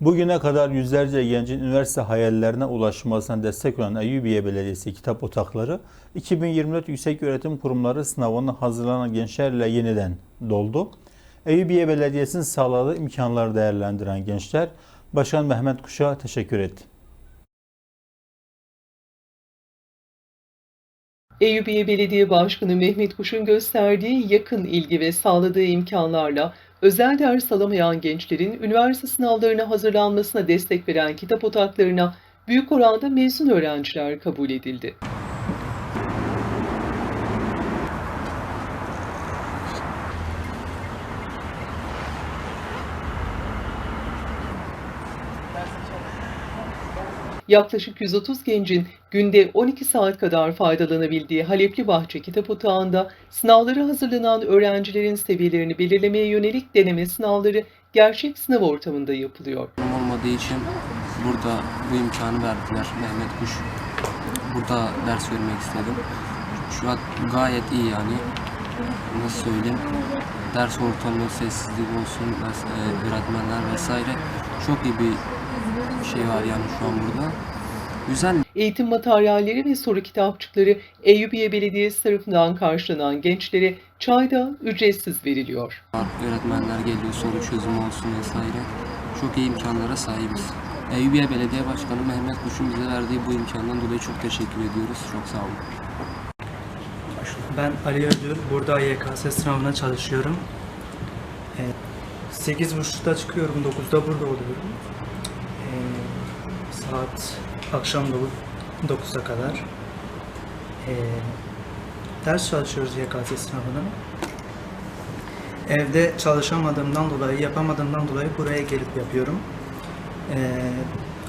Bugüne kadar yüzlerce gencin üniversite hayallerine ulaşmasına destek olan Eyyubiye Belediyesi Kitap Otakları, 2024 Yükseköğretim Kurumları sınavına hazırlanan gençlerle yeniden doldu. Eyyubiye Belediyesi'nin sağladığı imkanları değerlendiren gençler, Başkan Mehmet Kuş'a teşekkür etti. Eyyubiye Belediye Başkanı Mehmet Kuş'un gösterdiği yakın ilgi ve sağladığı imkanlarla özel ders alamayan gençlerin üniversite sınavlarına hazırlanmasına destek veren kitap otaklarına büyük oranda mezun öğrenciler kabul edildi. Yaklaşık 130 gencin günde 12 saat kadar faydalanabildiği Halepli Bahçe Kitap Otağı'nda sınavlara hazırlanan öğrencilerin seviyelerini belirlemeye yönelik deneme sınavları gerçek sınav ortamında yapılıyor. olmadığı için burada bu imkanı verdiler. Mehmet Kuş. Burada ders vermek istedim. Şu an gayet iyi yani. Nasıl söyleyeyim? Ders ortamı, sessizlik olsun, e, öğretmenler vesaire. Çok iyi bir şey var yani şu an burada. Güzel Eğitim materyalleri ve soru kitapçıkları Eyyubiye Belediyesi tarafından karşılanan gençlere çayda ücretsiz veriliyor. Öğretmenler geliyor, soru çözümü olsun vesaire. Çok iyi imkanlara sahibiz. Eyüpiye Belediye Başkanı Mehmet Kuş'un bize verdiği bu imkandan dolayı çok teşekkür ediyoruz. Çok sağ olun. Ben Ali Ödül. Burada YKS sınavına çalışıyorum. Ee, 8.30'da çıkıyorum, 9'da burada oluyorum. Saat akşam 9'a kadar. Ee, ders çalışıyoruz YKS sınavına. Evde çalışamadığımdan dolayı, yapamadığımdan dolayı buraya gelip yapıyorum. Ee,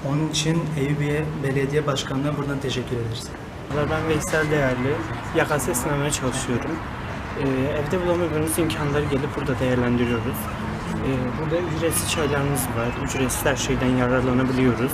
onun için Eyüpiye Belediye Başkanı'na buradan teşekkür ederiz. Ben Veysel Değerli. YKS sınavına çalışıyorum. Ee, evde bulamadığımız imkanları gelip burada değerlendiriyoruz. Ee, burada ücretsiz çaylarımız var. Ücretsiz her şeyden yararlanabiliyoruz.